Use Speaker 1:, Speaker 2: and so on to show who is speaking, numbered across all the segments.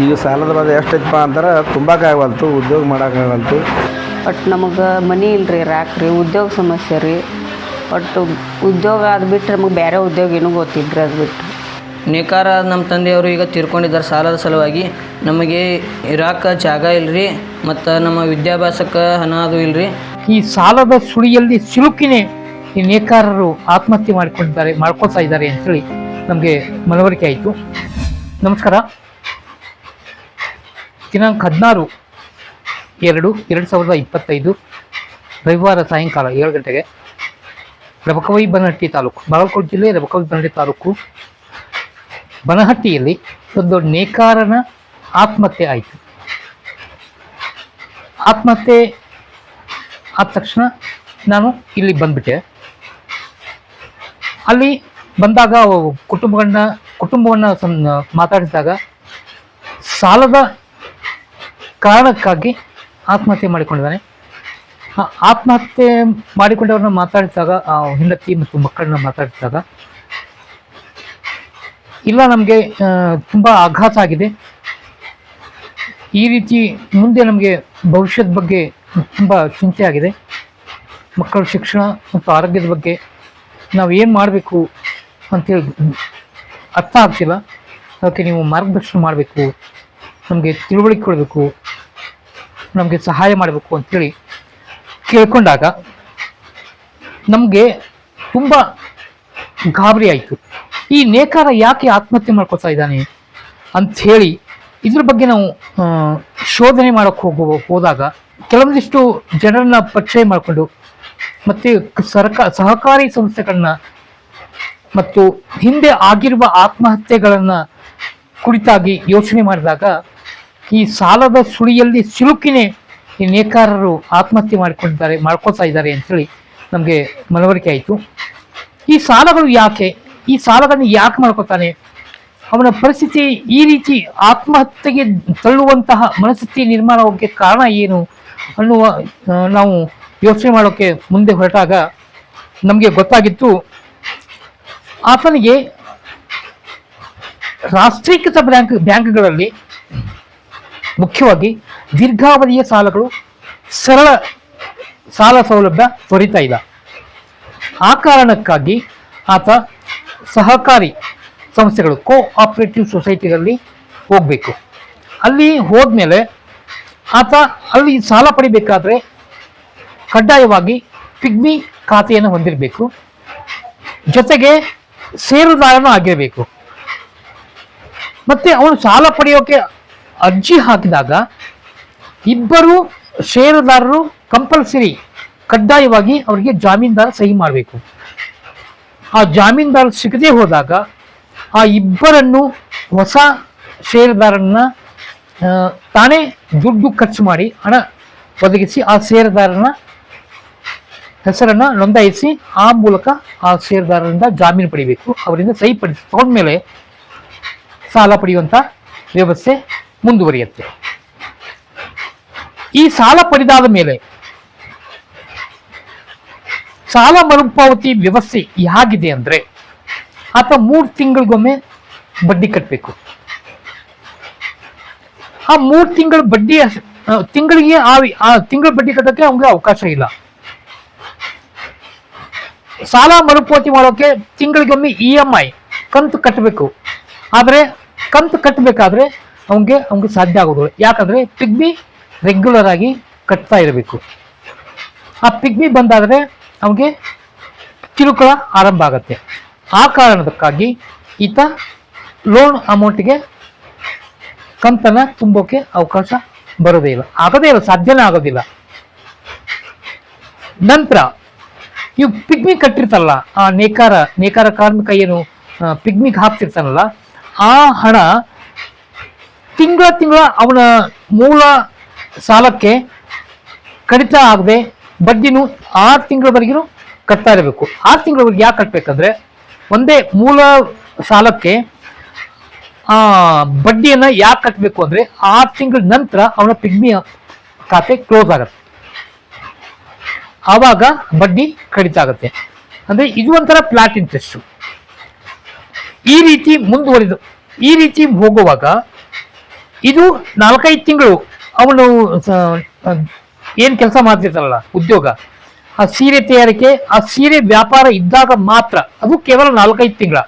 Speaker 1: ಈಗ ಸಾಲದ ಬಾಧೆ ಎಷ್ಟೈತಪ್ಪ ಅಂತಾರೆ ತುಂಬಕ್ಕಾಗಲ್ತು ಉದ್ಯೋಗ ಮಾಡೋಕ್ಕಾಗಲ್ತು
Speaker 2: ಒಟ್ಟು ನಮಗೆ ಮನಿ ಇಲ್ರಿ ರಾಕ್ರಿ ಉದ್ಯೋಗ ಸಮಸ್ಯೆ ರೀ. ಒಟ್ಟು ಉದ್ಯೋಗ ಅದು ಬಿಟ್ಟರೆ ನಮಗೆ ಬೇರೆ ಉದ್ಯೋಗ ಏನೂ ಗೊತ್ತಿದ್ರಿ ಅದು ಬಿಟ್ಟು
Speaker 3: ನೇಕಾರ ನಮ್ಮ ತಂದೆಯವರು ಈಗ ತೀರ್ಕೊಂಡಿದ್ದಾರೆ ಸಾಲದ ಸಲುವಾಗಿ. ನಮಗೆ ಇರಾಕ ಜಾಗ ಇಲ್ರಿ ಮತ್ತು ನಮ್ಮ ವಿದ್ಯಾಭ್ಯಾಸಕ್ಕೆ ಹಣ ಅದು ಇಲ್ರಿ.
Speaker 4: ಈ ಸಾಲದ ಸುಳಿಯಲ್ಲಿ ಸಿಲುಕಿನೇ ಈ ನೇಕಾರರು ಆತ್ಮಹತ್ಯೆ ಮಾಡಿಕೊಂಡಿದ್ದಾರೆ ಮಾಡ್ಕೊಳ್ತಾ ಇದ್ದಾರೆ ಅಂತೇಳಿ ನಮಗೆ ಮನವರಿಕೆ ಆಯಿತು. ನಮಸ್ಕಾರ. ದಿನಾಂಕ ಹದಿನಾರು ಎರಡು ಎರಡು ಸಾವಿರದ ಇಪ್ಪತ್ತೈದು ರವಿವಾರ ಸಾಯಂಕಾಲ ಏಳು ಗಂಟೆಗೆ ರಬಕವೈ ಬನಹಟ್ಟಿ ತಾಲೂಕು, ಬಾಗಲಕೋಟೆ ಜಿಲ್ಲೆ ರಬಕವೈ ಬನಹಟ್ಟಿ ತಾಲೂಕು. ಬನಹಟ್ಟಿಯಲ್ಲಿ ಒಂದು ನೇಕಾರನ ಆತ್ಮಹತ್ಯೆ ಆಯಿತು. ಆತ್ಮಹತ್ಯೆ ಆದ ತಕ್ಷಣ ನಾನು ಇಲ್ಲಿ ಬಂದ್ಬಿಟ್ಟೆ. ಅಲ್ಲಿ ಬಂದಾಗ ಕುಟುಂಬಗಳನ್ನ, ಕುಟುಂಬವನ್ನು ಮಾತಾಡಿದಾಗ ಸಾಲದ ಕಾರಣಕ್ಕಾಗಿ ಆತ್ಮಹತ್ಯೆ ಮಾಡಿಕೊಂಡಿದ್ದಾನೆ. ಆತ್ಮಹತ್ಯೆ ಮಾಡಿಕೊಂಡವ್ರನ್ನ ಮಾತಾಡಿದಾಗ ಹೆಂಡತಿ ಮತ್ತು ಮಕ್ಕಳನ್ನ ಮಾತಾಡಿದಾಗ ಇಲ್ಲ ನಮಗೆ ತುಂಬ ಆಘಾತ ಆಗಿದೆ. ಈ ರೀತಿ ಮುಂದೆ ನಮಗೆ ಭವಿಷ್ಯದ ಬಗ್ಗೆ ತುಂಬ ಚಿಂತೆ ಆಗಿದೆ. ಮಕ್ಕಳ ಶಿಕ್ಷಣ ಮತ್ತು ಆರೋಗ್ಯದ ಬಗ್ಗೆ ನಾವು ಏನು ಮಾಡಬೇಕು ಅಂತೇಳಿ ಅರ್ಥ ಆಗ್ತಿಲ್ಲ. ಅದಕ್ಕೆ ನೀವು ಮಾರ್ಗದರ್ಶನ ಮಾಡಬೇಕು. ನಮಗೆ ತಿಳುವಳಿಕೆ ಕೊಡಬೇಕು, ನಮಗೆ ಸಹಾಯ ಮಾಡಬೇಕು ಅಂಥೇಳಿ ಕೇಳ್ಕೊಂಡಾಗ ನಮಗೆ ತುಂಬ ಗಾಬರಿ ಆಯಿತು. ಈ ನೇಕಾರ ಯಾಕೆ ಆತ್ಮಹತ್ಯೆ ಮಾಡ್ಕೊತಾ ಇದ್ದಾನೆ ಅಂಥೇಳಿ ಇದ್ರ ಬಗ್ಗೆ ನಾವು ಶೋಧನೆ ಮಾಡೋಕ್ಕೆ ಹೋಗೋ, ಹೋದಾಗ ಕೆಲವೊಂದಿಷ್ಟು ಜನರನ್ನ ಪರಿಚಯ ಮಾಡಿಕೊಂಡು ಮತ್ತು ಸರ್ಕಾರ ಸಹಕಾರಿ ಸಂಸ್ಥೆಗಳನ್ನ ಮತ್ತು ಹಿಂದೆ ಆಗಿರುವ ಆತ್ಮಹತ್ಯೆಗಳನ್ನು ಕುರಿತಾಗಿ ಯೋಚನೆ ಮಾಡಿದಾಗ ಈ ಸಾಲದ ಸುಳಿಯಲ್ಲಿ ಸಿಲುಕಿನೇ ಈ ನೇಕಾರರು ಆತ್ಮಹತ್ಯೆ ಮಾಡಿಕೊಂಡಿದ್ದಾರೆ, ಮಾಡ್ಕೊಳ್ತಾ ಇದ್ದಾರೆ ಅಂಥೇಳಿ ನಮಗೆ ಮನವರಿಕೆ ಆಯಿತು. ಈ ಸಾಲಗಳು ಯಾಕೆ? ಈ ಸಾಲಗಳನ್ನು ಯಾಕೆ ಮಾಡ್ಕೊತಾನೆ ಅವನ ಪರಿಸ್ಥಿತಿ ಈ ರೀತಿ ಆತ್ಮಹತ್ಯೆಗೆ ತಳ್ಳುವಂತಹ ಮನಸ್ಥಿತಿ ನಿರ್ಮಾಣಕ್ಕೆ ಕಾರಣ ಏನು ಅನ್ನುವ ನಾವು ಯೋಚನೆ ಮಾಡೋಕ್ಕೆ ಮುಂದೆ ಹೊರಟಾಗ ನಮಗೆ ಗೊತ್ತಾಗಿತ್ತು. ಆತನಿಗೆ ರಾಷ್ಟ್ರೀಕೃತ ಬ್ಯಾಂಕ್, ಬ್ಯಾಂಕ್ಗಳಲ್ಲಿ ಮುಖ್ಯವಾಗಿ ದೀರ್ಘಾವಧಿಯ ಸಾಲಗಳು ಸರಳ ಸಾಲ ಸೌಲಭ್ಯ ದೊರೀತಾ ಇಲ್ಲ. ಆ ಕಾರಣಕ್ಕಾಗಿ ಆತ ಸಹಕಾರಿ ಸಂಸ್ಥೆಗಳು ಕೋ ಆಪರೇಟಿವ್ ಸೊಸೈಟಿಗಳಲ್ಲಿ ಹೋಗಬೇಕು. ಅಲ್ಲಿ ಹೋದ್ಮೇಲೆ ಆತ ಅಲ್ಲಿ ಸಾಲ ಪಡಿಬೇಕಾದ್ರೆ ಕಡ್ಡಾಯವಾಗಿ ಪಿಗ್ಮಿ ಖಾತೆಯನ್ನು ಹೊಂದಿರಬೇಕು. ಜೊತೆಗೆ ಸೇರುದಾರನೂ ಆಗಿರಬೇಕು. ಮತ್ತೆ ಅವನು ಸಾಲ ಪಡೆಯೋಕೆ ಅರ್ಜಿ ಹಾಕಿದಾಗ ಇಬ್ಬರು ಷೇರುದಾರರು ಕಂಪಲ್ಸರಿ ಕಡ್ಡಾಯವಾಗಿ ಅವರಿಗೆ ಜಾಮೀನ್ದಾರ ಸಹಿ ಮಾಡಬೇಕು. ಆ ಜಾಮೀನ್ದಾರ ಸಿಗದೆ ಹೋದಾಗ ಆ ಇಬ್ಬರನ್ನು ಹೊಸ ಷೇರುದಾರನ್ನ ತಾನೇ ದುಡ್ಡು ಖರ್ಚು ಮಾಡಿ ಹಣ ಒದಗಿಸಿ ಆ ಷೇರುದಾರನ ಹೆಸರನ್ನು ನೋಂದಾಯಿಸಿ ಆ ಮೂಲಕ ಆ ಷೇರುದಾರರಿಂದ ಜಾಮೀನು ಪಡಿಬೇಕು. ಅವರಿಂದ ಸಹಿ ಪಡಿಸಿ ತಗೊಂಡ್ಮೇಲೆ ಸಾಲ ಪಡೆಯುವಂಥ ವ್ಯವಸ್ಥೆ ಮುಂದುವರಿಯುತ್ತೆ. ಈ ಸಾಲ ಪಡೆದಾದ ಮೇಲೆ ಸಾಲ ಮರುಪಾವತಿ ವ್ಯವಸ್ಥೆ ಹೇಗಿದೆ ಅಂದ್ರೆ ಆತ ಮೂರು ತಿಂಗಳಿಗೊಮ್ಮೆ ಬಡ್ಡಿ ಕಟ್ಟಬೇಕು ಆ ಮೂರು ತಿಂಗಳ ಬಡ್ಡಿ ತಿಂಗಳಿಗೆ ಆ ಆ ತಿಂಗಳ ಬಡ್ಡಿ ಕಟ್ಟೋಕೆ ಅವ್ನಿಗೆ ಅವಕಾಶ ಇಲ್ಲ. ಸಾಲ ಮರುಪಾವತಿ ಮಾಡೋಕೆ ತಿಂಗಳಿಗೊಮ್ಮೆ ಇ ಎಂ ಐ ಕಂತು ಕಟ್ಟಬೇಕು. ಆದರೆ ಕಂತು ಕಟ್ಟಬೇಕಾದ್ರೆ ಅವನಿಗೆ ಅವನಿಗೆ ಸಾಧ್ಯ ಆಗೋದು. ಯಾಕಂದರೆ ಪಿಗ್ಮಿ ರೆಗ್ಯುಲರ್ ಆಗಿ ಕಟ್ತಾ ಇರಬೇಕು. ಆ ಪಿಗ್ಮಿ ಬಂದಾದರೆ ಅವನಿಗೆ ಕಿರುಕುಳ ಆರಂಭ ಆಗುತ್ತೆ. ಆ ಕಾರಣಕ್ಕಾಗಿ ಈತ ಲೋನ್ ಅಮೌಂಟ್ಗೆ ಕಂತನ್ನ ತುಂಬೋಕೆ ಅವಕಾಶ ಬರೋದೇ ಇಲ್ಲ. ಆಗದೇ ಇಲ್ಲ, ಸಾಧ್ಯನೇ ಆಗೋದಿಲ್ಲ. ನಂತರ, ಇವು ಪಿಗ್ಮಿ ಕಟ್ಟಿರ್ತಾರಲ್ಲ, ಆ ನೇಕಾರ ನೇಕಾರ ಕಾರ್ಮಿಕ ಏನು ಪಿಗ್ಮಿಗೆ ಹಾಕ್ತಿರ್ತಾನಲ್ಲ, ಆ ಹಣ ತಿಂಗಳ ತಿಂಗಳ ಅವನ ಮೂಲ ಸಾಲಕ್ಕೆ ಕಡಿತ ಆಗದೆ ಬಡ್ಡಿನೂ ಆರು ತಿಂಗಳವರೆಗೂ ಕಟ್ತಾ ಇರಬೇಕು. ಆರು ತಿಂಗಳವರೆಗೆ ಯಾಕೆ ಕಟ್ಟಬೇಕಂದ್ರೆ ಒಂದೇ ಮೂಲ ಸಾಲಕ್ಕೆ, ಆ, ಬಡ್ಡಿಯನ್ನ ಯಾಕೆ ಕಟ್ಟಬೇಕು ಅಂದ್ರೆ ಆರು ತಿಂಗಳ ನಂತರ ಅವನ ಪಿಗ್ಮಿ ಖಾತೆ ಕ್ಲೋಸ್ ಆಗುತ್ತೆ. ಆವಾಗ ಬಡ್ಡಿ ಕಡಿತ ಆಗುತ್ತೆ. ಅಂದ್ರೆ ಇದು ಒಂಥರ ಫ್ಲಾಟ್ ಇಂಟ್ರೆಸ್ಟು. ಈ ರೀತಿ ಮುಂದುವರಿದು, ಈ ರೀತಿ ಹೋಗುವಾಗ ಇದು ನಾಲ್ಕೈದು ತಿಂಗಳು ಅವನು ಏನು ಕೆಲಸ ಮಾಡ್ತಿರ್ತಾರಲ್ಲ ಉದ್ಯೋಗ. ಆ ಸೀರೆ ತಯಾರಿಕೆ, ಆ ಸೀರೆ ವ್ಯಾಪಾರ ಇದ್ದಾಗ ಮಾತ್ರ. ಅದು ಕೇವಲ ನಾಲ್ಕೈದು ತಿಂಗಳ.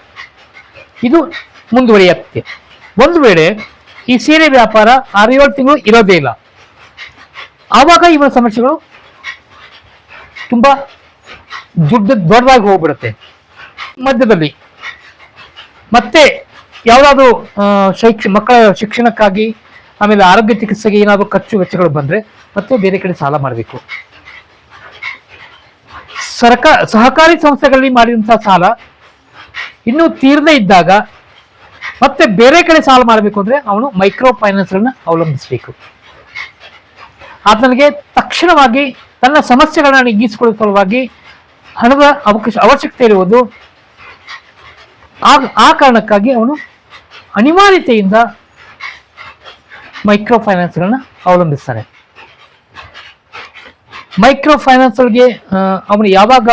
Speaker 4: ಇದು ಮುಂದುವರಿಯುತ್ತೆ. ಒಂದು ವೇಳೆ ಈ ಸೀರೆ ವ್ಯಾಪಾರ ಆರೇಳು ತಿಂಗಳು ಇರೋದೇ ಇಲ್ಲ. ಆವಾಗ ಇವನ ಸಮಸ್ಯೆಗಳು ತುಂಬಾ ದೊಡ್ಡ, ದೊಡ್ಡದಾಗಿ ಹೋಗ್ಬಿಡುತ್ತೆ. ಮಧ್ಯದಲ್ಲಿ. ಮತ್ತೆ ಯಾವುದಾದ್ರೂ ಶೈಕ್ಷ, ಮಕ್ಕಳ ಶಿಕ್ಷಣಕ್ಕಾಗಿ, ಆಮೇಲೆ ಆರೋಗ್ಯ ಚಿಕಿತ್ಸೆಗೆ ಏನಾದರೂ ಖರ್ಚು ವೆಚ್ಚಗಳು ಬಂದರೆ ಮತ್ತೆ ಬೇರೆ ಕಡೆ ಸಾಲ ಮಾಡಬೇಕು. ಸರ್ಕಾರ ಸಹಕಾರಿ ಸಂಸ್ಥೆಗಳಲ್ಲಿ ಮಾಡಿದಂಥ ಸಾಲ ಇನ್ನೂ ತೀರದೇ ಇದ್ದಾಗ ಮತ್ತೆ ಬೇರೆ ಕಡೆ ಸಾಲ ಮಾಡಬೇಕು ಅಂದರೆ ಅವನು ಮೈಕ್ರೋ ಫೈನಾನ್ಸ್ಗಳನ್ನ ಅವಲಂಬಿಸಬೇಕು ಆತನಿಗೆ ತಕ್ಷಣವಾಗಿ ತನ್ನ ಸಮಸ್ಯೆಗಳನ್ನ ನೀಗಿಸಿಕೊಳ್ಳುವ ಸಲುವಾಗಿ ಹಣದ ಅವಕಾಶ, ಅವಶ್ಯಕತೆ ಇರುವುದು ಆ ಕಾರಣಕ್ಕಾಗಿ ಅವನು ಅನಿವಾರ್ಯತೆಯಿಂದ ಮೈಕ್ರೋ ಫೈನಾನ್ಸ್ಗಳನ್ನ ಅವಲಂಬಿಸ್ತಾರೆ. ಮೈಕ್ರೋ ಫೈನಾನ್ಸ್ಗಳಿಗೆ ಅವನು ಯಾವಾಗ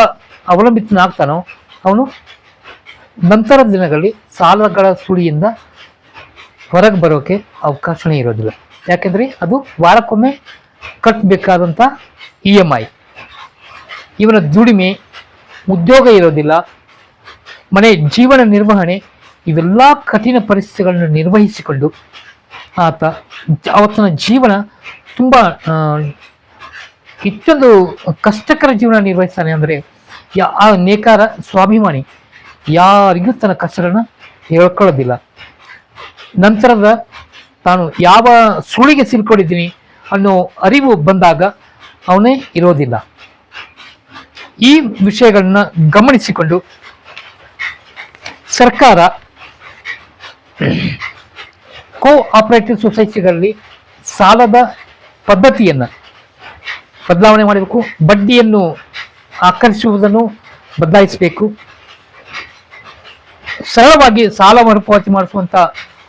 Speaker 4: ಅವಲಂಬಿತನಾಗ್ತಾನೋ ಅವನು ನಂತರದ ದಿನಗಳಲ್ಲಿ ಸಾಲಗಳ ಸುಳಿಯಿಂದ ಹೊರಗೆ ಬರೋಕೆ ಅವಕಾಶನೇ ಇರೋದಿಲ್ಲ. ಯಾಕೆಂದರೆ ಅದು ವಾರಕ್ಕೊಮ್ಮೆ ಕಟ್ಟಬೇಕಾದಂಥ ಇ ಎಂ ಐ. ಇವನ ದುಡಿಮೆ ಉದ್ಯೋಗ ಇರೋದಿಲ್ಲ, ಮನೆ ಜೀವನ ನಿರ್ವಹಣೆ ಇವೆಲ್ಲ ಕಠಿಣ ಪರಿಸ್ಥಿತಿಗಳನ್ನು ನಿರ್ವಹಿಸಿಕೊಂಡು ಆತ ಆತನ ಜೀವನ ತುಂಬ ಹೆಚ್ಚೊಂದು ಕಷ್ಟಕರ ಜೀವನ ನಿರ್ವಹಿಸ್ತಾನೆ ಅಂದರೆ ಯಾ, ಆ ನೇಕಾರ ಸ್ವಾಭಿಮಾನಿ ಯಾರಿಗೂ ತನ್ನ ಕಷ್ಟಗಳನ್ನ ಹೇಳ್ಕೊಳ್ಳೋದಿಲ್ಲ. ನಂತರದ ತಾನು ಯಾವ ಸುಳಿಗೆ ಸಿಲ್ಕೊಂಡಿದ್ದೀನಿ ಅನ್ನೋ ಅರಿವು ಬಂದಾಗ ಅವನೇ ಇರೋದಿಲ್ಲ. ಈ ವಿಷಯಗಳನ್ನ ಗಮನಿಸಿಕೊಂಡು ಸರ್ಕಾರ ಕೋ ಆಪರೇಟಿವ್ ಸೊಸೈಟಿಗಳಲ್ಲಿ ಸಾಲದ ಪದ್ಧತಿಯನ್ನು ಬದಲಾವಣೆ ಮಾಡಬೇಕು, ಬಡ್ಡಿಯನ್ನು ಆಕರ್ಷಿಸುವುದನ್ನು ಬದಲಾಯಿಸಬೇಕು. ಸರಳವಾಗಿ ಸಾಲ ಮರುಪಾವತಿ ಮಾಡಿಸುವಂಥ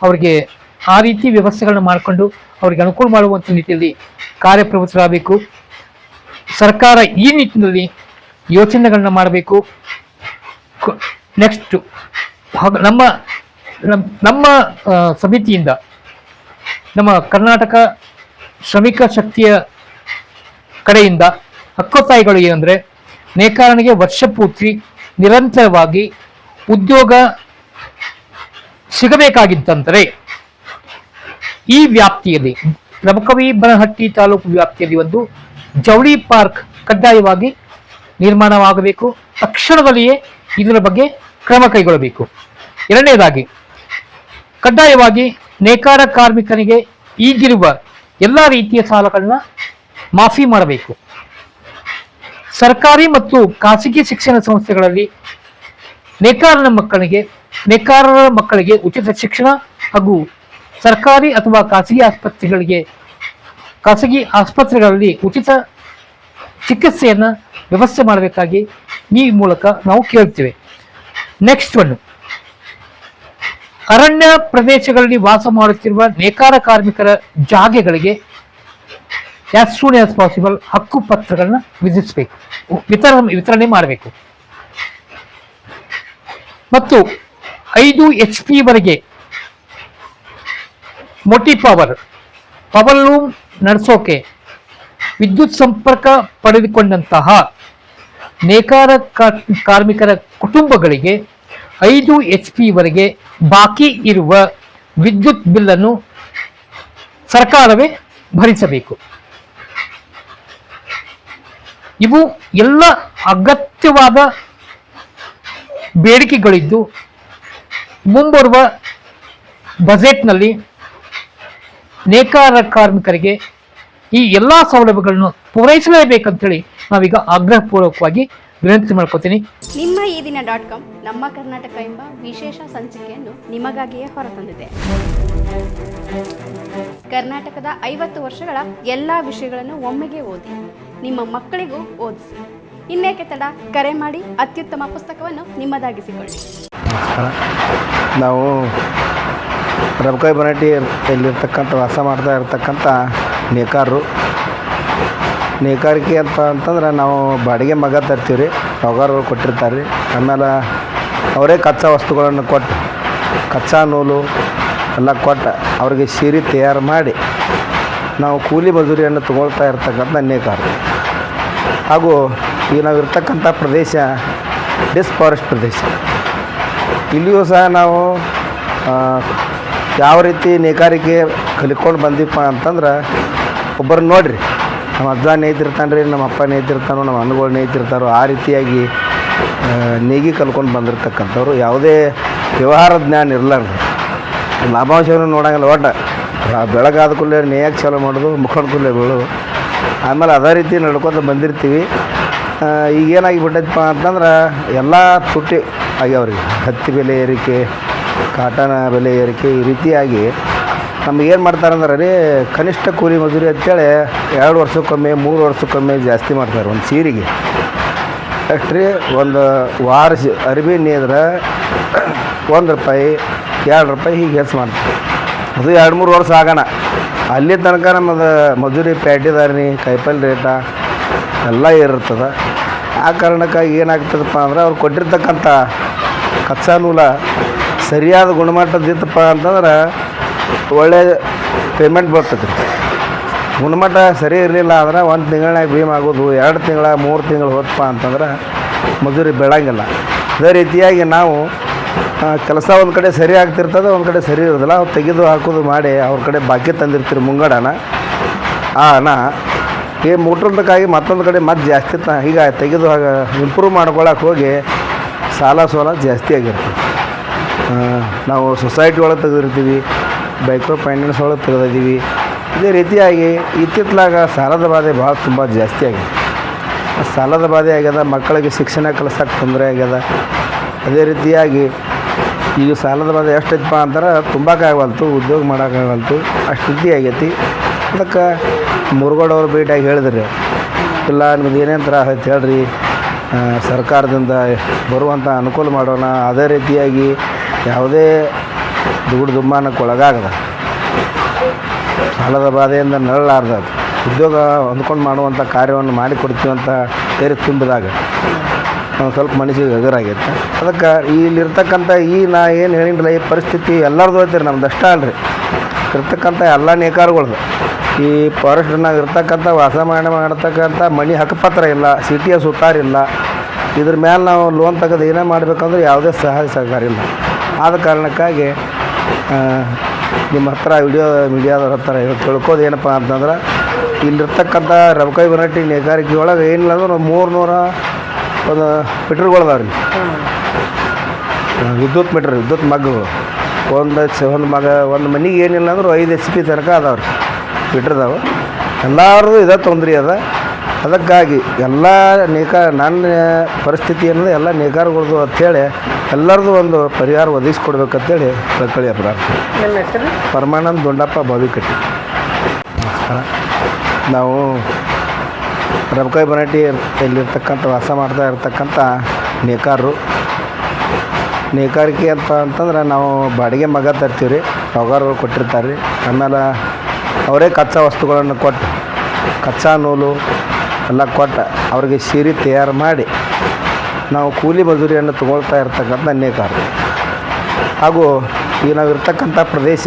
Speaker 4: ಅವರಿಗೆ ಆ ರೀತಿ ವ್ಯವಸ್ಥೆಗಳನ್ನು ಮಾಡಿಕೊಂಡು ಅವರಿಗೆ ಅನುಕೂಲ ಮಾಡುವಂಥ ನಿಟ್ಟಿನಲ್ಲಿ ಕಾರ್ಯಪ್ರವೃತ್ತರಾಗಬೇಕು. ಸರ್ಕಾರ ಈ ನಿಟ್ಟಿನಲ್ಲಿ ಯೋಚನೆಗಳನ್ನ ಮಾಡಬೇಕು. ನೆಕ್ಸ್ಟ್ ನಮ್ಮ ನಮ್- ನಮ್ಮ ಸಮಿತಿಯಿಂದ, ನಮ್ಮ ಕರ್ನಾಟಕ ಶ್ರಮಿಕ ಶಕ್ತಿಯ ಕಡೆಯಿಂದ ಹಕ್ಕೊತ್ತಾಯಿಗಳು ಏನಂದರೆ, ನೇಕಾರನಿಗೆ ವರ್ಷಪೂರ್ತಿ ನಿರಂತರವಾಗಿ ಉದ್ಯೋಗ ಸಿಗಬೇಕಾಗಿತ್ತಂದರೆ ಈ ವ್ಯಾಪ್ತಿಯಲ್ಲಿ, ಪ್ರಮುಖವಿ ಬನಹಟ್ಟಿ ತಾಲೂಕು ವ್ಯಾಪ್ತಿಯಲ್ಲಿ ಒಂದು ಜವಳಿ ಪಾರ್ಕ್ ಕಡ್ಡಾಯವಾಗಿ ನಿರ್ಮಾಣವಾಗಬೇಕು. ತಕ್ಷಣದಲ್ಲಿಯೇ ಇದರ ಬಗ್ಗೆ ಕ್ರಮ ಕೈಗೊಳ್ಳಬೇಕು. ಎರಡನೇದಾಗಿ ಕಡ್ಡಾಯವಾಗಿ ನೇಕಾರ ಕಾರ್ಮಿಕನಿಗೆ ಈಗಿರುವ ಎಲ್ಲ ರೀತಿಯ ಸಾಲಗಳನ್ನ ಮಾಫಿ ಮಾಡಬೇಕು. ಸರ್ಕಾರಿ ಮತ್ತು ಖಾಸಗಿ ಶಿಕ್ಷಣ ಸಂಸ್ಥೆಗಳಲ್ಲಿ ನೇಕಾರನ ಮಕ್ಕಳಿಗೆ, ನೇಕಾರರ ಮಕ್ಕಳಿಗೆ ಉಚಿತ ಶಿಕ್ಷಣ ಹಾಗೂ ಸರ್ಕಾರಿ ಅಥವಾ ಖಾಸಗಿ ಆಸ್ಪತ್ರೆಗಳಿಗೆ, ಖಾಸಗಿ ಆಸ್ಪತ್ರೆಗಳಲ್ಲಿ ಉಚಿತ ಚಿಕಿತ್ಸೆಯನ್ನು ವ್ಯವಸ್ಥೆ ಮಾಡಬೇಕಾಗಿ ಈ ಮೂಲಕ ನಾವು ಕೇಳ್ತೇವೆ. ನೆಕ್ಸ್ಟ್ ಒನ್ ಅರಣ್ಯ ಪ್ರದೇಶಗಳಲ್ಲಿ ವಾಸ ಮಾಡುತ್ತಿರುವ ನೇಕಾರ ಕಾರ್ಮಿಕರ ಜಾಗೆಗಳಿಗೆ ಆಸ್ ಸೂನ್ ಆಸ್ ಪಾಸಿಬಲ್ ಹಕ್ಕು ಪತ್ರಗಳನ್ನ ವಿಧಿಸಬೇಕು. ವಿತರ ವಿತರಣೆ ಮಾಡಬೇಕು. ಮತ್ತು ಐದು ಎಚ್ ಪಿ ವರೆಗೆ ಮೊಟಿ ಪವರ್ ಪವರ್ ಲೂಮ್ ನಡೆಸೋಕೆ ವಿದ್ಯುತ್ ಸಂಪರ್ಕ ಪಡೆದುಕೊಂಡಂತಹ ನೇಕಾರ ಕಾರ್ಮಿಕರ ಕುಟುಂಬಗಳಿಗೆ ಐದು ಎಚ್ ಪಿವರೆಗೆ ಬಾಕಿ ಇರುವ ವಿದ್ಯುತ್ ಬಿಲ್ಲನ್ನು ಸರ್ಕಾರವೇ ಭರಿಸಬೇಕು. ಇವು ಎಲ್ಲ ಅಗತ್ಯವಾದ ಬೇಡಿಕೆಗಳಿದ್ದು ಮುಂಬರುವ ಬಜೆಟ್ನಲ್ಲಿ ನೇಕಾರ ಕಾರ್ಮಿಕರಿಗೆ ಈ ಎಲ್ಲ ಸೌಲಭ್ಯಗಳನ್ನು ಪೂರೈಸಲೇಬೇಕಂತೇಳಿ ನಾವೀಗ ಆಗ್ರಹಪೂರ್ವಕವಾಗಿ ವಿನಂತಿ ಮಾಡ್ಕೋತೀನಿ.
Speaker 5: ನಿಮ್ಮ ಈ ದಿನ ಡಾಟ್ ಕಾಮ್ ನಮ್ಮ ಕರ್ನಾಟಕ ಎಂಬ ವಿಶೇಷ ಸಂಚಿಕೆಯನ್ನು ನಿಮಗಾಗಿಯೇ ಹೊರತಂದಿದೆ. ಕರ್ನಾಟಕದ ಐವತ್ತು ವರ್ಷಗಳ ಎಲ್ಲ ವಿಷಯಗಳನ್ನು ಒಮ್ಮೆಗೆ ಓದಿ ನಿಮ್ಮ ಮಕ್ಕಳಿಗೂ ಓದಿಸಿ. ಇನ್ನೇಕೆ ತಡ? ಕರೆ ಮಾಡಿ ಅತ್ಯುತ್ತಮ ಪುಸ್ತಕವನ್ನು ನಿಮ್ಮದಾಗಿಸಿಕೊಳ್ಳಿ.
Speaker 1: ನಾವು ರಬಕಾಯಿ ಬನಾಟಿ ಇಲ್ಲಿರ್ತಕ್ಕಂಥ ವಾಸ ಮಾಡ್ತಾ ಇರ್ತಕ್ಕಂಥ ನೇಕಾರರು. ನೇಕಾರಿಕೆ ಅಂತ ಅಂತಂದ್ರೆ ನಾವು ಬಾಡಿಗೆ ಮಗ ತರ್ತೀವಿ ರೀ ನೌಕರರು ಕೊಟ್ಟಿರ್ತಾರೆ. ರೀ ಆಮೇಲೆ ಅವರೇ ಕಚ್ಚಾ ವಸ್ತುಗಳನ್ನು ಕೊಟ್ಟು, ಕಚ್ಚಾ ನೂಲು ಎಲ್ಲ ಕೊಟ್ಟು ಅವ್ರಿಗೆ ಸೀರೆ ತಯಾರು ಮಾಡಿ ನಾವು ಕೂಲಿ ಮಜೂರಿಯನ್ನು ತೊಗೊಳ್ತಾ ಇರ್ತಕ್ಕಂಥ ನೇಕಾರ ಹಾಗೂ ಈಗ ನಾವು ಇರ್ತಕ್ಕಂಥ ಪ್ರದೇಶ ಡಿಸ್ಫಾರೆಸ್ಟ್ ಪ್ರದೇಶ. ಇಲ್ಲಿಯೂ ಸಹ ನಾವು ಯಾವ ರೀತಿ ನೇಕಾರಿಕೆ ಕಲಿಕೊಂಡು ಬಂದಿಪ್ಪ ಅಂತಂದ್ರೆ ಒಬ್ಬರು ನೋಡ್ರಿ. ನಮ್ಮ ಅಜ್ಜ ನೇಯ್ತಿರ್ತಾನೆ ರೀ ನಮ್ಮ ಅಪ್ಪ ನೇಯ್ತಿರ್ತಾನೋ ನಮ್ಮ ಅಣ್ಣಗಳು ನೇಯ್ತಿರ್ತಾರೋ ಆ ರೀತಿಯಾಗಿ ನೇಗಿ ಕಲ್ಕೊಂಡು ಬಂದಿರತಕ್ಕಂಥವ್ರು. ಯಾವುದೇ ವ್ಯವಹಾರ ಜ್ಞಾನ ಇರಲಾರ್ದು. ಲಾಭಾಂಶವನ್ನು ನೋಡೋಂಗಿಲ್ಲ ಒಟ್ಟು. ಬೆಳಗಾದ ಕೂಡಲೇ ನೇಯಕ್ಕೆ ಚಾಲು ಮಾಡೋದು, ಮುಖಂಡ ಕೂಡಲೇ ಬೀಳೋದು. ಆಮೇಲೆ ಅದೇ ರೀತಿ ನಡ್ಕೊತ ಬಂದಿರ್ತೀವಿ. ಈಗ ಏನಾಗಿಬಿಟ್ಟೈತಪ್ಪ ಅಂತಂದ್ರೆ, ಎಲ್ಲ ತುಟ್ಟಿ ಆಗ್ಯಾವ್ರಿಗೆ ಹತ್ತಿ ಬೆಲೆ ಏರಿಕೆ, ಕಾಟನ ಬೆಲೆ ಏರಿಕೆ, ಈ ರೀತಿಯಾಗಿ ನಮ್ಗೆ ಏನು ಮಾಡ್ತಾರಂದ್ರೆ ರೀ, ಕನಿಷ್ಠ ಕೂಲಿ ಮಜೂರಿ ಅಂತೇಳಿ ಎರಡು ವರ್ಷಕ್ಕೊಮ್ಮೆ, ಮೂರು ವರ್ಷಕ್ಕೊಮ್ಮೆ ಜಾಸ್ತಿ ಮಾಡ್ತಾರೆ ಒಂದು ಸೀರೆಗೆ. ಅಷ್ಟು ರೀ, ಒಂದು ವಾರ ಅರಿವಿ ನೇದ್ರೆ ಒಂದು ರೂಪಾಯಿ, ಎರಡು ರೂಪಾಯಿ ಹೀಗೆ ಹೆಚ್ಚು ಮಾಡ್ತಾರೆ. ಅದು ಎರಡು ಮೂರು ವರ್ಷ ಆಗೋಣ. ಅಲ್ಲಿ ತನಕ ನಮ್ಮದು ಮಜೂರಿ ಪ್ಯಾಟಿದಾರಿ ಕಾಯಿಪಲ್ಲೆ ರೇಟ ಎಲ್ಲ ಏರಿರ್ತದೆ ಆ ಕಾರಣಕ್ಕಾಗಿ ಏನಾಗ್ತದಪ್ಪ ಅಂದ್ರೆ, ಅವ್ರು ಕೊಟ್ಟಿರ್ತಕ್ಕಂಥ ಕಚ್ಚಾ ನೂಲ ಸರಿಯಾದ ಗುಣಮಟ್ಟದಿತ್ತಪ್ಪ ಅಂತಂದ್ರೆ ಒಳ್ಳೆ ಪೇಮೆಂಟ್ ಬರ್ತದೆ. ಗುಣಮಟ್ಟ ಸರಿ ಇರಲಿಲ್ಲ ಅಂದ್ರೆ ಒಂದು ತಿಂಗಳಾಗ ಭೀಮ್ ಆಗೋದು, ಎರಡು ತಿಂಗಳ, ಮೂರು ತಿಂಗಳು ಹೋದಪ್ಪ ಅಂತಂದ್ರೆ ಮಜೂರಿ ಬೆಳಂಗಿಲ್ಲ. ಅದೇ ರೀತಿಯಾಗಿ ನಾವು ಕೆಲಸ ಒಂದು ಕಡೆ ಸರಿ ಆಗ್ತಿರ್ತದೆ, ಒಂದು ಕಡೆ ಸರಿ ಇರೋದಿಲ್ಲ. ಅವ್ರು ತೆಗೆದು ಹಾಕೋದು ಮಾಡಿ ಅವ್ರ ಕಡೆ ಬಾಕಿ ತಂದಿರ್ತೀರಿ ಮುಂಗಡನ. ಆ ಹಣ ಈ ಮುಟ್ರದಕ್ಕಾಗಿ ಮತ್ತೊಂದು ಕಡೆ ಮತ್ತೆ ಜಾಸ್ತಿ ತ, ಈಗ ತೆಗೆದು ಹಾಗೆ ಇಂಪ್ರೂವ್ ಮಾಡ್ಕೊಳಕ್ಕೆ ಹೋಗಿ ಸಾಲ ಸೋಲ ಜಾಸ್ತಿ ಆಗಿರ್ತದೆ. ನಾವು ಸೊಸೈಟಿ ಒಳಗೆ ತೆಗೆದಿರ್ತೀವಿ. ಮೈಕ್ರೋ ಫೈನಾನ್ಸ್ ಒಳಗೆ ತೆಗೆದಿದ್ದೀವಿ ಇದೇ ರೀತಿಯಾಗಿ ಇತ್ತಿತ್ತಲಾಗ ಸಾಲದ ಬಾಧೆ ಭಾಳ ತುಂಬ ಜಾಸ್ತಿ ಆಗಿದೆ. ಸಾಲದ ಬಾಧೆ ಆಗ್ಯದ, ಮಕ್ಕಳಿಗೆ ಶಿಕ್ಷಣ ಕಲಿಸೋಕೆ ತೊಂದರೆ ಆಗ್ಯದ. ಅದೇ ರೀತಿಯಾಗಿ ಈಗ ಸಾಲದ ಬಾಧೆ ಎಷ್ಟೈತಪ್ಪ ಅಂತಾರೆ ತುಂಬಕ್ಕಾಗವಲ್ತು ಉದ್ಯೋಗ ಮಾಡೋಕ್ಕಾಗಲ್ತು ಅಷ್ಟು ಸ್ಥಿತಿ ಆಗೈತಿ. ಅದಕ್ಕೆ ಮುರುಗೋಡವ್ರು ಭೇಟಿಯಾಗಿ ಹೇಳಿದ್ರಿ. ಇಲ್ಲ, ನಿಮ್ದು ಏನೇನು ಥರ ಆಗೈತೆ ಹೇಳ್ರಿ. ಸರ್ಕಾರದಿಂದ ಬರುವಂಥ ಅನುಕೂಲ ಮಾಡೋಣ. ಅದೇ ರೀತಿಯಾಗಿ ಯಾವುದೇ ದುಗುಡು ದುಮ್ಮಾನಕ್ಕೆ ಒಳಗಾಗದ ಸಾಲದ ಬಾಧೆಯಿಂದ ನರಳಾರ್ದ ಉದ್ಯೋಗ ಹೊಂದ್ಕೊಂಡು ಮಾಡುವಂಥ ಕಾರ್ಯವನ್ನು ಮಾಡಿಕೊಡ್ತೀವಿ ಅಂತ ತೆರೆ ತುಂಬಿದಾಗ ಒಂದು ಸ್ವಲ್ಪ ಮನಸ್ಸಿಗೆ ಎದುರಾಗೈತೆ ಅದಕ್ಕೆ ಇಲ್ಲಿರ್ತಕ್ಕಂಥ ಈ ನಾ ಏನು ಹೇಳಿದ್ರಲ್ಲ ಈ ಪರಿಸ್ಥಿತಿ ಎಲ್ಲರದು ಹೋಯ್ತೀರಿ ನಮ್ದು ಅಷ್ಟ ಅಲ್ರಿ. ಇರ್ತಕ್ಕಂಥ ಎಲ್ಲ ನೇಕಾರಗಳ್ದು. ಈ ಫಾರೆಸ್ಟ್ನಾಗ ಇರ್ತಕ್ಕಂಥ, ವಾಸ ಮಾಡಿ ಮಾಡ್ತಕ್ಕಂಥ ಮಣಿ ಹಕ್ಕುಪತ್ರ ಇಲ್ಲ ಸಿಟಿಯ ಸುತ್ತಾರಿಲ್ಲ ಇದ್ರ ಮೇಲೆ ನಾವು ಲೋನ್ ತೆಗೆದು ಏನೇ ಮಾಡಬೇಕಂದ್ರೆ ಯಾವುದೇ ಸಹಾಯ ಸಹಕಾರ ಇಲ್ಲ. ಆದ ಕಾರಣಕ್ಕಾಗಿ ನಿಮ್ಮ ಹತ್ರ ವಿಡಿಯೋ, ಮೀಡಿಯಾದವ್ರ ಹತ್ರ ತಿಳ್ಕೋದು ಏನಪ್ಪ ಅಂತಂದ್ರೆ, ಇಲ್ಲಿರ್ತಕ್ಕಂಥ ರಬಕಾಯಿ ಬರಟ್ಟಿ ನೇಕಾರಿಕೆ ಒಳಗೆ ಏನಿಲ್ಲ ಅಂದ್ರೆ ಮೂರು ನೂರ ಒಂದು ಮೀಟ್ರ್ಗಳದಾವ್ರಿ. ವಿದ್ಯುತ್ ಮೀಟ್ರ್, ವಿದ್ಯುತ್ ಮಗ್ಗು. ಒಂದು ಒಂದು ಮಗ, ಒಂದು ಮನೆಗೆ ಏನಿಲ್ಲ ಅಂದ್ರೆ ಐದು ಎಚ್ ಪಿ ತನಕ ಅದಾವ್ರಿ ಮೀಟ್ರ್ದಾವೆ. ಎಲ್ಲರದು ಇದೇ ತೊಂದರೆ ಅದ. ಅದಕ್ಕಾಗಿ ಎಲ್ಲ ನೇಕಾರ ನನ್ನ ಪರಿಸ್ಥಿತಿ ಅನ್ನೋದು ಎಲ್ಲ ನೇಕಾರಗಳದು ಅಂಥೇಳಿ ಎಲ್ಲರದು ಒಂದು ಪರಿಹಾರ ಒದಗಿಸ್ಕೊಡ್ಬೇಕಂತೇಳಿ ಕಳ್ಕಳಿ ಅಪರಾಧ ಪರಮಾನಂದ ದೊಂಡಪ್ಪ ದೊಡ್ಡಪ್ಪ ಬಾವಿಕಟ್ಟಿ. ನಮಸ್ಕಾರ. ನಾವು ರಮಕಾಯಿ ಬನಾಟಿ ಇಲ್ಲಿರ್ತಕ್ಕಂಥ ವಾಸ ಮಾಡ್ತಾ ಇರ್ತಕ್ಕಂಥ ನೇಕಾರರು. ನೇಕಾರಿಕೆ ಅಂತ ಅಂತಂದ್ರೆ ನಾವು ಬಾಡಿಗೆ ಮಗ ತರ್ತೀವಿ ರೀ ಪಗಾರರು ಕೊಟ್ಟಿರ್ತಾರೆ ರೀ ಆಮೇಲೆ ಅವರೇ ಕಚ್ಚಾ ವಸ್ತುಗಳನ್ನು ಕೊಟ್ಟು ಕಚ್ಚಾ ನೂಲು ಎಲ್ಲ ಕೊಟ್ಟು ಅವ್ರಿಗೆ ಸೀರೆ ತಯಾರು ಮಾಡಿ ನಾವು ಕೂಲಿ ಮಜೂರಿಯನ್ನು ತಗೊಳ್ತಾ ಇರ್ತಕ್ಕಂಥ ನೇಕಾರರು ಹಾಗೂ ಈಗ ನಾವು ಇರ್ತಕ್ಕಂಥ ಪ್ರದೇಶ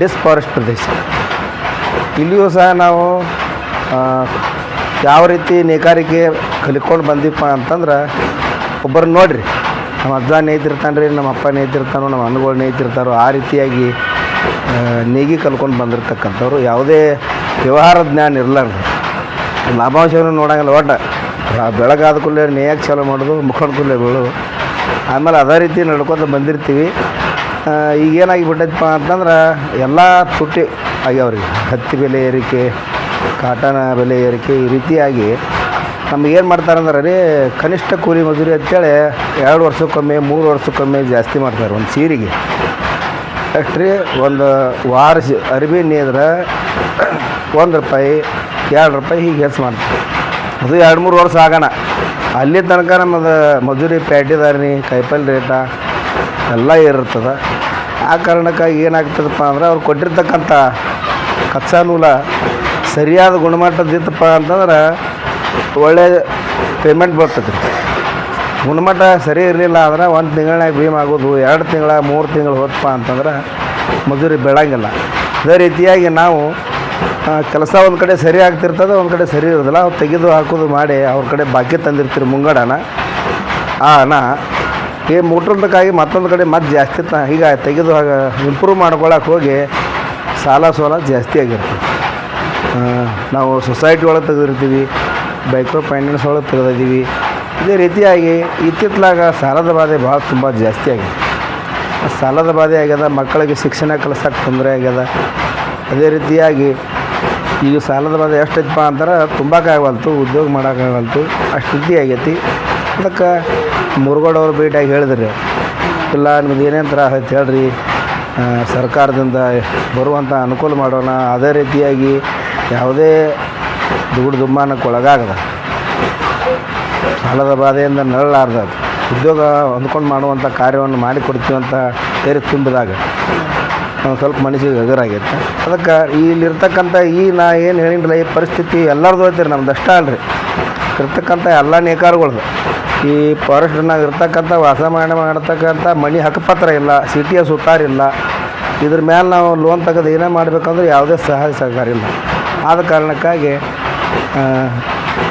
Speaker 1: ಡಿಸ್ಫಾರೆಸ್ಟ್ ಪ್ರದೇಶ. ಇಲ್ಲಿಯೂ ಸಹ ನಾವು ಯಾವ ರೀತಿ ನೇಕಾರಿಕೆ ಕಲಿಕೊಂಡು ಬಂದಿಪ್ಪ ಅಂತಂದ್ರೆ ಒಬ್ಬರು ನೋಡ್ರಿ. ನಮ್ಮ ಅಜ್ಜ ನೇಯ್ತಿರ್ತಾನೆ ರೀ ನಮ್ಮ ಅಪ್ಪ ನೇಯ್ತಿರ್ತಾನೋ, ನಮ್ಮ ಅಣ್ಣಗಳು ನೇಯ್ತಿರ್ತಾರೋ, ಆ ರೀತಿಯಾಗಿ ನೇಗಿ ಕಲ್ಕೊಂಡು ಬಂದಿರ್ತಕ್ಕಂಥವ್ರು. ಯಾವುದೇ ವ್ಯವಹಾರ ಜ್ಞಾನ ಇರಲಾರ್ದು. ಲಾಭಾಂಶವನ್ನು ನೋಡಂಗಿಲ್ಲ ಒಟ್ಟು. ಬೆಳಗಾದ ಕೂಡಲೇ ನೇಯಕ್ಕೆ ಚಾಲು ಮಾಡೋದು, ಮುಖಂಡ ಕೂಡಲೇ ಬೀಳೋದು. ಆಮೇಲೆ ಅದೇ ರೀತಿ ನಡ್ಕೊತ ಬಂದಿರ್ತೀವಿ. ಈಗ ಏನಾಗಿಬಿಟ್ಟೈತಪ್ಪ ಅಂತಂದ್ರೆ ಎಲ್ಲ ತುಟ್ಟಿ ಆಗ್ಯಾವ್ರಿಗೆ ಹತ್ತಿ ಬೆಲೆ ಏರಿಕೆ, ಕಾಟನ ಬೆಲೆ ಏರಿಕೆ ಈ ರೀತಿಯಾಗಿ ನಮ್ಗೆ ಏನು ಮಾಡ್ತಾರಂದ್ರೆ ರೀ, ಕನಿಷ್ಠ ಕೂಲಿ ಮಜೂರಿ ಅಂತೇಳಿ ಎರಡು ವರ್ಷಕ್ಕೊಮ್ಮೆ, ಮೂರು ವರ್ಷಕ್ಕೊಮ್ಮೆ ಜಾಸ್ತಿ ಮಾಡ್ತಾರೆ ಒಂದು ಸೀರೆಗೆ. ಅಷ್ಟು ರೀ ಒಂದು ವಾರ ಅರಿಬಿ ನೇದ್ರೆ ಒಂದು ರೂಪಾಯಿ ಎರಡು ರೂಪಾಯಿ ಹೀಗೆ ಹೆಚ್ಚು ಮಾಡ್ತೀವಿ ಅದು ಎರಡು ಮೂರು ವರ್ಷ ಆಗೋಣ. ಅಲ್ಲಿ ತನಕ ನಮ್ಮದು ಮಜೂರಿ ಪ್ಯಾಟಿದಾರಿ ಕಾಯಿಪಲ್ಲೆ ರೇಟ ಎಲ್ಲ ಏರಿರ್ತದೆ ಆ ಕಾರಣಕ್ಕಾಗಿ ಏನಾಗ್ತದಪ್ಪ ಅಂದ್ರೆ ಅವ್ರು ಕೊಟ್ಟಿರ್ತಕ್ಕಂಥ ಕಚ್ಚಾ ನೂಲ ಸರಿಯಾದ ಗುಣಮಟ್ಟದಿತ್ತಪ್ಪ ಅಂತಂದ್ರೆ ಒಳ್ಳೆ ಪೇಮೆಂಟ್ ಬರ್ತದೆ. ಗುಣಮಟ್ಟ ಸರಿ ಇರಲಿಲ್ಲ ಅಂದ್ರೆ ಒಂದು ತಿಂಗಳಾಗ ಭೀಮ್ ಆಗೋದು, ಎರಡು ತಿಂಗಳ, ಮೂರು ತಿಂಗಳು ಹೋದಪ್ಪ ಅಂತಂದ್ರೆ ಮಜೂರಿ ಬೆಳಂಗಿಲ್ಲ. ಅದೇ ರೀತಿಯಾಗಿ ನಾವು ಕೆಲಸ ಒಂದು ಕಡೆ ಸರಿ ಆಗ್ತಿರ್ತದೆ, ಒಂದು ಕಡೆ ಸರಿ ಇರೋದಿಲ್ಲ. ಅವ್ರು ತೆಗೆದು ಹಾಕೋದು ಮಾಡಿ, ಅವ್ರ ಕಡೆ ಬಾಕಿ ತಂದಿರ್ತೀರಿ ಮುಂಗಡನ. ಆ ಹಣ ಈ ಮುಟ್ರದಕ್ಕಾಗಿ ಮತ್ತೊಂದು ಕಡೆ ಮತ್ತೆ ಜಾಸ್ತಿ ತ, ಈಗ ತೆಗೆದು ಹಾಗೆ ಇಂಪ್ರೂವ್ ಮಾಡ್ಕೊಳಕ್ಕೆ ಹೋಗಿ ಸಾಲ ಸೋಲ ಜಾಸ್ತಿ ಆಗಿರ್ತದೆ. ನಾವು ಸೊಸೈಟಿ ಒಳಗೆ ತೆಗೆದಿರ್ತೀವಿ ಮೈಕ್ರೋ ಫೈನಾನ್ಸ್ ಒಳಗೆ ತೆಗೆದಿದ್ದೀವಿ. ಇದೇ ರೀತಿಯಾಗಿ ಇತ್ತಿತ್ತಲಾಗ ಸಾಲದ ಬಾಧೆ ಭಾಳ ತುಂಬ ಜಾಸ್ತಿ ಆಗಿದೆ. ಸಾಲದ ಬಾಧೆ ಆಗ್ಯದ, ಮಕ್ಕಳಿಗೆ ಶಿಕ್ಷಣ ಕಲಿಸೋಕೆ ತೊಂದರೆ ಆಗ್ಯದ ಅದೇ ರೀತಿಯಾಗಿ ಈಗ ಸಾಲದ ಬಾಧೆ ಎಷ್ಟೈತಪ್ಪ ಅಂತಾರೆ ತುಂಬಕ್ಕಾಗವಲ್ತು ಉದ್ಯೋಗ ಮಾಡೋಕ್ಕಾಗಲ್ತು ಅಷ್ಟು ಸುದ್ದಿ ಆಗೈತಿ. ಅದಕ್ಕೆ ಮುರುಗೋಡವ್ರು ಭೇಟಿಯಾಗಿ ಹೇಳಿದ್ರಿ, ಇಲ್ಲ, ನಿಮ್ದು ಏನೇನು ಥರ ಆಯ್ತು ಹೇಳ್ರಿ. ಸರ್ಕಾರದಿಂದ ಬರುವಂಥ ಅನುಕೂಲ ಮಾಡೋಣ. ಅದೇ ರೀತಿಯಾಗಿ ಯಾವುದೇ ದುಡ್ಡು ದುಮ್ಮಾನಕ್ಕೆ ಒಳಗಾಗದ. ಸಾಲದ ಬಾಧೆಯಿಂದ ನರಳಾರ್ದ. ಉದ್ಯೋಗ ಹೊಂದ್ಕೊಂಡು ಮಾಡುವಂಥ ಕಾರ್ಯವನ್ನು ಮಾಡಿಕೊಡ್ತೀವಿ ಅಂತ ಸೇರಿ ತುಂಬಿದಾಗ. ಸ್ವಲ್ಪ ಮನಸ್ಸಿಗೆ ಎದುರಾಗೈತೆ ಅದಕ್ಕೆ ಇಲ್ಲಿರ್ತಕ್ಕಂಥ ಈ ನಾ ಏನು ಹೇಳಿಲ್ಲ ಈ ಪರಿಸ್ಥಿತಿ ಎಲ್ಲರದು ಐತ್ರಿ ನಮ್ದು ಅಷ್ಟ ಅಲ್ರಿ. ಇರ್ತಕ್ಕಂಥ ಎಲ್ಲ ನೇಕಾರಗಳ್ದು. ಈ ಫಾರೆಸ್ಟ್ನಾಗ ಇರ್ತಕ್ಕಂಥ ವಾಸ ಮಾಡಿ ಮಾಡ್ತಕ್ಕಂಥ ಮನೆ ಹಕ್ಕಪತ್ರ ಇಲ್ಲ, ಸಿಟಿಯ ಸುತ್ತಾರಿಲ್ಲ ಇದ್ರ ಮೇಲೆ ನಾವು ಲೋನ್ ತೆಗೆದು ಏನೇ ಮಾಡಬೇಕಂದ್ರೆ ಯಾವುದೇ ಸಹಾಯ ಸಹಕಾರ ಇಲ್ಲ. ಆದ ಕಾರಣಕ್ಕಾಗಿ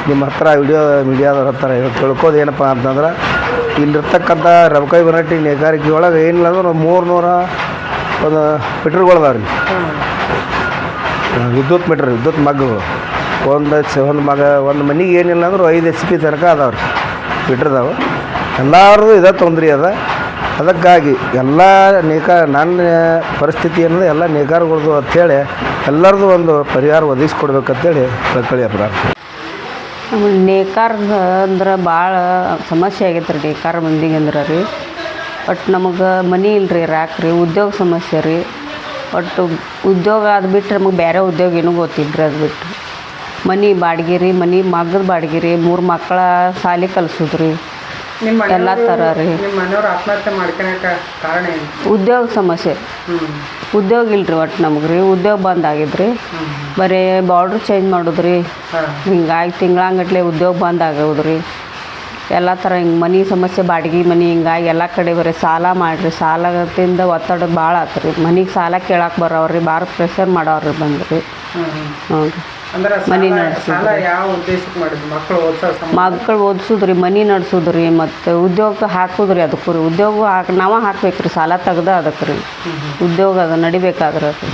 Speaker 1: ನಿಮ್ಮ ಹತ್ರ ವಿಡಿಯೋ ಮೀಡಿಯಾದವ್ರ ಹತ್ರ ತಿಳ್ಕೋದು ಏನಪ್ಪ ಅಂತಂದ್ರೆ, ಇಲ್ಲಿರ್ತಕ್ಕಂಥ ರಬಕೈ ಬನಟ್ಟಿ ನೇಕಾರಿಕೆ ಒಳಗೆ ಏನಿಲ್ಲ ಅಂದ್ರೆ ಮೂರು ನೂರ ಒಂದು ಮೀಟ್ರ್ಗಳದಾವ್ರಿ ವಿದ್ಯುತ್ ಮೀಟ್ರ್ ವಿದ್ಯುತ್ ಮಗ್ಗಳು ಒಂದು ಚ ಒಂದು ಮಗ ಒಂದು ಮನೆಗೆ ಏನಿಲ್ಲ ಅಂದ್ರೆ ಐದು ಎಚ್ ಪಿ ತನಕ ಅದಾವ್ರಿ. ಮೀಟ್ರ್ದಾವು ಎಲ್ಲರದು ಇದೇ ತೊಂದರೆ ಅದ. ಅದಕ್ಕಾಗಿ ಎಲ್ಲ ನೇಕಾರ ನನ್ನ ಪರಿಸ್ಥಿತಿ ಅನ್ನೋದು ಎಲ್ಲ ನೇಕಾರಗಳದು ಅಂಥೇಳಿ ಎಲ್ಲರದು ಒಂದು ಪರಿಹಾರ ಒದಗಿಸ್ಕೊಡ್ಬೇಕಂತೇಳಿ ಕಳ್ಕಳಿ ಅಪರಾಧ
Speaker 2: ನೇಕಾರ ಅಂದ್ರೆ ಭಾಳ ಸಮಸ್ಯೆ ಆಗೈತೆ ರೀ ನೇಕಾರ ಮಂದಿಗೆ ಅಂದ್ರೆ ರೀ. ಬಟ್ ನಮಗೆ ಮನೆ ಇಲ್ರಿ ರಾಕ್ರಿ ಉದ್ಯೋಗ ಸಮಸ್ಯೆ ರೀ. ಒಟ್ಟು ಉದ್ಯೋಗ ಅದು ಬಿಟ್ಟರೆ ನಮಗೆ ಬೇರೆ ಉದ್ಯೋಗ ಏನೂ ಗೊತ್ತಿಲ್ಲ ರೀ ಅದು ಬಿಟ್ಟು. ಮನೆ ಬಾಡಿಗೆ ರೀ ಮನೆ ಮಗದ ಬಾಡಿಗೆ ರೀ ಮೂರು ಮಕ್ಕಳ ಶಾಲೆ ಕಲ್ಸೋದು ರೀ ಎಲ್ಲ ಥರ ರೀ. ಉದ್ಯೋಗ ಸಮಸ್ಯೆ. ಉದ್ಯೋಗ ಇಲ್ಲ ರೀ ಒಟ್ಟು ನಮಗೆ ರೀ. ಉದ್ಯೋಗ ಬಂದ್ ಆಗಿದ್ರಿ. ಬರೀ ಬಾರ್ಡ್ರ್ ಚೇಂಜ್ ಮಾಡೋದು ರೀ
Speaker 6: ಹಾಂ.
Speaker 2: ಹಿಂಗಾಗಿ ತಿಂಗಳಂಗಟ್ಲೆ ಉದ್ಯೋಗ ಬಂದ್ ಆಗೋದು ರೀ ಎಲ್ಲ ಥರ ಹಿಂಗೆ ಮನೆ ಸಮಸ್ಯೆ ಬಾಡಿಗೆ ಮನೆ ಹಿಂಗಾಗಿ ಎಲ್ಲ ಕಡೆ ಬರೀ ಸಾಲ ಮಾಡಿರಿ. ಸಾಲದಿಂದ ಒತ್ತಡ ಭಾಳ ಆತು ರೀ ಮನೆಗೆ ಸಾಲ ಕೇಳಕ್ಕೆ ಬರೋವ್ರಿ ಭಾಳ ಪ್ರೆಷರ್ ಮಾಡೋರು ಬಂದ್ರಿ.
Speaker 6: ಹ್ಞೂ
Speaker 2: ಹ್ಞೂ ರೀ ಮನೆ ನಡೆಸೋದು.
Speaker 6: ಮಕ್ಕಳು
Speaker 2: ಓದಿಸೋದ್ರಿ ಮನೆ ನಡ್ಸೋದು ರೀ ಮತ್ತು ಉದ್ಯೋಗ ಹಾಕೋದ್ರಿ ರೀ ಅದಕ್ಕೂ ರೀ. ಉದ್ಯೋಗ ಹಾಕಿ ನಾವೇ ಹಾಕ್ಬೇಕು ರೀ ಸಾಲ ತೆಗ್ದು ಅದಕ್ಕೆ ರೀ. ಉದ್ಯೋಗ ಅದು ನಡಿಬೇಕಾದ್ರೆ ರೀ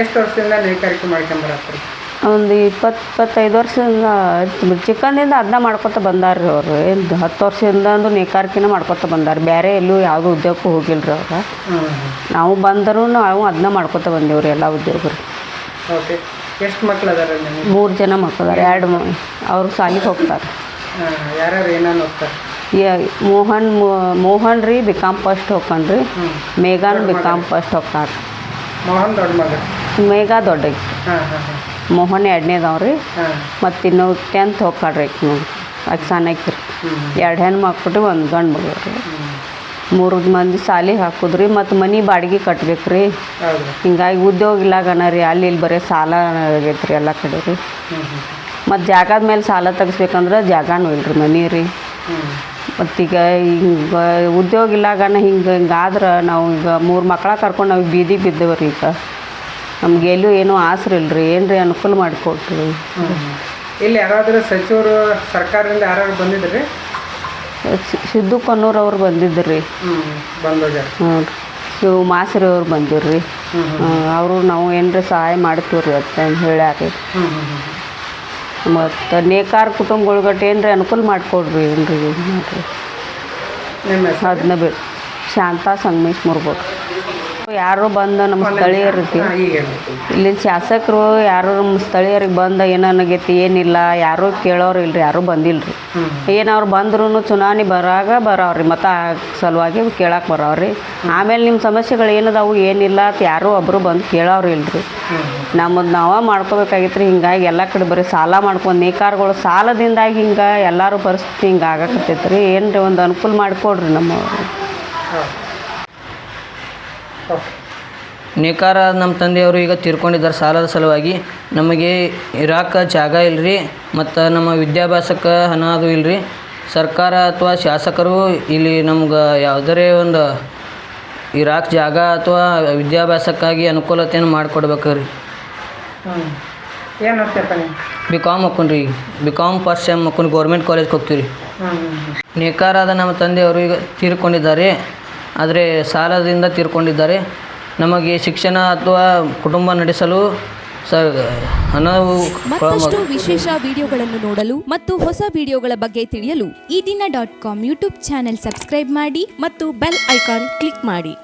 Speaker 6: ಎಷ್ಟು ವರ್ಷದಿಂದ ನೇಕಾರಿಕೆ ಮಾಡ್ಕೊಂಬರತ್ರಿ
Speaker 2: ಒಂದು ಇಪ್ಪತ್ತು ಇಪ್ಪತ್ತೈದು ವರ್ಷದಿಂದ. ಚಿಕ್ಕಂದಿಂದ ಅದನ್ನ ಮಾಡ್ಕೊತ ಬಂದಾರ ರೀ ಅವರು. ಏನು ಹತ್ತು ವರ್ಷದಿಂದ ಅಂದ್ರೆ ನೇಕಾರಿಕೆನ ಮಾಡ್ಕೊತ ಬಂದಾರ. ಬೇರೆ ಎಲ್ಲೂ ಯಾವುದೂ ಉದ್ಯೋಗಕ್ಕೂ ಹೋಗಿಲ್ಲ ರೀ ಅವ್ರು ನಾವು ಬಂದರೂ ನಾವು ಅದನ್ನ ಮಾಡ್ಕೊತ ಬಂದೇವ್ರಿ ಎಲ್ಲ ಉದ್ಯೋಗರು.
Speaker 6: ಓಕೆ. ಎಷ್ಟು ಮಕ್ಳು ಅದಾರ
Speaker 2: ಮೂರು ಜನ ಮಕ್ಕಳದಾರ ಎರಡು ಅವ್ರ ಸಾಲಿಗೆ ಹೋಗ್ತಾರೆ.
Speaker 6: ಹಾಂ ಯಾರ್ಯಾರು ಏನೇನು ಹೋಗ್ತಾರೆ?
Speaker 2: ಯ- ಮೋಹನ್ ಮೋಹನ್ ರೀ ಬಿ ಕಾಮ್ ಫಸ್ಟ್ ಹೋಗ್ಕೊಂಡ್ರಿ ಮೇಘಾನು ಬಿ ಕಾಮ್ ಫಸ್ಟ್ ಹೋಗ್ತಾರೆ.
Speaker 6: ಮೋಹನ್ ದೊಡ್ಡ ಮಗ?
Speaker 2: ಮೇಘಾ ದೊಡ್ಡ
Speaker 6: ಹಾಂ ಹಾಂ ಹಾಂ.
Speaker 2: ಮೋಹನ್ ಎರಡನೇದವ್
Speaker 6: ರೀ
Speaker 2: ಮತ್ತು ಇನ್ನು ಟೆಂತ್ ಹೋಗ್ಕಾಡ್ರಿ ಅಕ್ಕ ಆಕೆ ಸಣ್ಣಕ್ಕಿರಿ ಎರಡು ಹೆಣ್ಣು ಮಕ್ಳು ಒಂದು ಗಂಡು ಮಗಳು ರೀ ಮೂರು ಮಂದಿ ಸಾಲಿ ಹಾಕುದ್ರಿ ಮತ್ತು ಮನೆ ಬಾಡಿಗೆ ಕಟ್ಬೇಕು ರೀ ಹಿಂಗಾಗಿ ಉದ್ಯೋಗ ಇಲ್ಲಾಗನ ರೀ ಅಲ್ಲಿ ಇಲ್ಲಿ ಬರೀ ಸಾಲ ಆಗೈತೆ ರೀ ಎಲ್ಲ ಕಡೆ ರೀ. ಮತ್ತು ಜಾಗದ ಮೇಲೆ ಸಾಲ ತೆಗಿಸ್ಬೇಕಂದ್ರೆ ಜಾಗನೂ ಇಲ್ರಿ ಮನೆ ರೀ. ಮತ್ತೀಗ ಹಿಂಗೆ ಉದ್ಯೋಗ ಇಲ್ಲಾಗಣ ಹಿಂಗೆ ಹಿಂಗಾದ್ರೆ ನಾವು ಈಗ ಮೂರು ಮಕ್ಕಳ ಕರ್ಕೊಂಡು ನಾವು ಬೀದಿಗೆ ಬಿದ್ದೇವೆ ರೀ ಈಗ. ನಮ್ಗೆ ಎಲ್ಲೂ ಏನೂ ಆಸರೆ ಇಲ್ರಿ ಏನ್ರಿ ಅನುಕೂಲ ಮಾಡಿಕೊಟ್ರಿ.
Speaker 6: ಇಲ್ಲಿ ಯಾರಾದರೂ ಸಚಿವರು ಸರ್ಕಾರದಿಂದ ಯಾರು ಬಂದಿದ್ರಿ?
Speaker 2: ಸಿದ್ದು ಕೊನ್ನೂರು ಅವ್ರು ಬಂದಿದ್ರಿ. ರೀ
Speaker 6: ಹ್ಞೂ
Speaker 2: ರೀ ಇವು ಮಾಸರಿ ಅವ್ರು ಬಂದಿರು ರೀ ಅವರು ನಾವು ಏನರ ಸಹಾಯ ಮಾಡ್ತೀವಿ ರೀ ಅಂತ ಹೇಳ್ಯಾರ. ಮತ್ತು ನೇಕಾರ ಕುಟುಂಬಗಳ್ಗಟ್ಟು ಏನು ರೀ ಅನುಕೂಲ ಮಾಡಿಕೊಡ್ರಿ ಏನ್ರಿ. ಮಾಡಿರಿ ಅದನ್ನ ಬಿಟ್ಟು ಶಾಂತಾ ಸಂಗಮೇಶ್ ಮುರ್ಬೋದು ಯಾರು ಬಂದು ನಮ್ಮ ಸ್ಥಳೀಯರಿಗೆ
Speaker 6: ಇಲ್ಲಿ
Speaker 2: ಇಲ್ಲಿನ ಶಾಸಕರು ಯಾರು ನಮ್ಮ ಸ್ಥಳೀಯರಿಗೆ ಬಂದು ಏನಾಗೈತಿ ಏನಿಲ್ಲ ಯಾರೂ ಕೇಳೋರು ಇಲ್ರಿ ಯಾರೂ ಬಂದಿಲ್ಲ ರೀ ಏನವ್ರು ಬಂದ್ರೂ ಚುನಾವಣೆ ಬರಾಗ ಬರೋವ್ರಿ ಮತ್ತೆ ಆ ಸಲುವಾಗಿ ಕೇಳಕ್ಕೆ ಬರೋವ್ರಿ. ಆಮೇಲೆ ನಿಮ್ಮ ಸಮಸ್ಯೆಗಳು ಏನದಾವು ಏನಿಲ್ಲ ಅಂತ ಯಾರೂ ಒಬ್ಬರು ಬಂದು ಕೇಳೋರು ಇಲ್ರಿ. ನಮ್ಮದು ನಾವೇ ಮಾಡ್ಕೋಬೇಕಾಗಿತ್ತು ರೀ ಹಿಂಗಾಗಿ ಎಲ್ಲ ಕಡೆ ಬರೀ ಸಾಲ ಮಾಡ್ಕೊಂಡು ನೇಕಾರ್ಗಳು ಸಾಲದಿಂದಾಗಿ ಹಿಂಗೆ ಎಲ್ಲರೂ ಪರಿಸ್ಥಿತಿ ಹಿಂಗೆ ಆಗಕತ್ತೈತೆ ರೀ ಏನು ರೀ ಒಂದು ಅನುಕೂಲ ಮಾಡಿಕೊಡ್ರಿ ನಮ್ಮ
Speaker 3: ನೇಕಾರ ನಮ್ಮ ತಂದೆಯವರು ಈಗ ತೀರ್ಕೊಂಡಿದ್ದಾರೆ ಸಾಲದ ಸಲುವಾಗಿ. ನಮಗೆ ಇರಾಕ ಜಾಗ ಇಲ್ಲರಿ ಮತ್ತು ನಮ್ಮ ವಿದ್ಯಾಭ್ಯಾಸಕ್ಕೆ ಹಣ ಅದು ಇಲ್ಲರಿ ಸರ್ಕಾರ ಅಥವಾ ಶಾಸಕರು ಇಲ್ಲಿ ನಮ್ಗೆ ಯಾವುದರೇ ಒಂದು ಇರಾಕ್ ಜಾಗ ಅಥವಾ ವಿದ್ಯಾಭ್ಯಾಸಕ್ಕಾಗಿ ಅನುಕೂಲತೆಯನ್ನು ಮಾಡಿಕೊಡ್ಬೇಕು ರೀ
Speaker 6: ಏನು ನೀವು?
Speaker 3: ಬಿ ಕಾಮ್ ಹಾಕೊಂಡ್ರಿ ಬಿ ಕಾಮ್ ಫಸ್ಟ್ ಸೆಮ್ ಹಾಕೊಂಡು ಗೌರ್ಮೆಂಟ್ ಕಾಲೇಜ್ಗೆ ಹೋಗ್ತೀವಿ ನೇಕಾರಾದ ನಮ್ಮ ತಂದೆಯವರು ಈಗ ತೀರ್ಕೊಂಡಿದ್ದಾರೆ. ಆದರೆ ಸಾಲದಿಂದ ತೀರ್ಕೊಂಡಿದ್ದಾರೆ. ನಮಗೆ ಶಿಕ್ಷಣ ಅಥವಾ ಕುಟುಂಬ ನಡೆಸಲು ಸ ಹಣವು
Speaker 7: ಮತ್ತಷ್ಟು ವಿಶೇಷ ವಿಡಿಯೋಗಳನ್ನು ನೋಡಲು ಮತ್ತು ಹೊಸ ವಿಡಿಯೋಗಳ ಬಗ್ಗೆ ತಿಳಿಯಲು Eedina dot com YouTube channel subscribe ಮಾಡಿ ಮತ್ತು ಬೆಲ್ ಐಕಾನ್ ಕ್ಲಿಕ್ ಮಾಡಿ.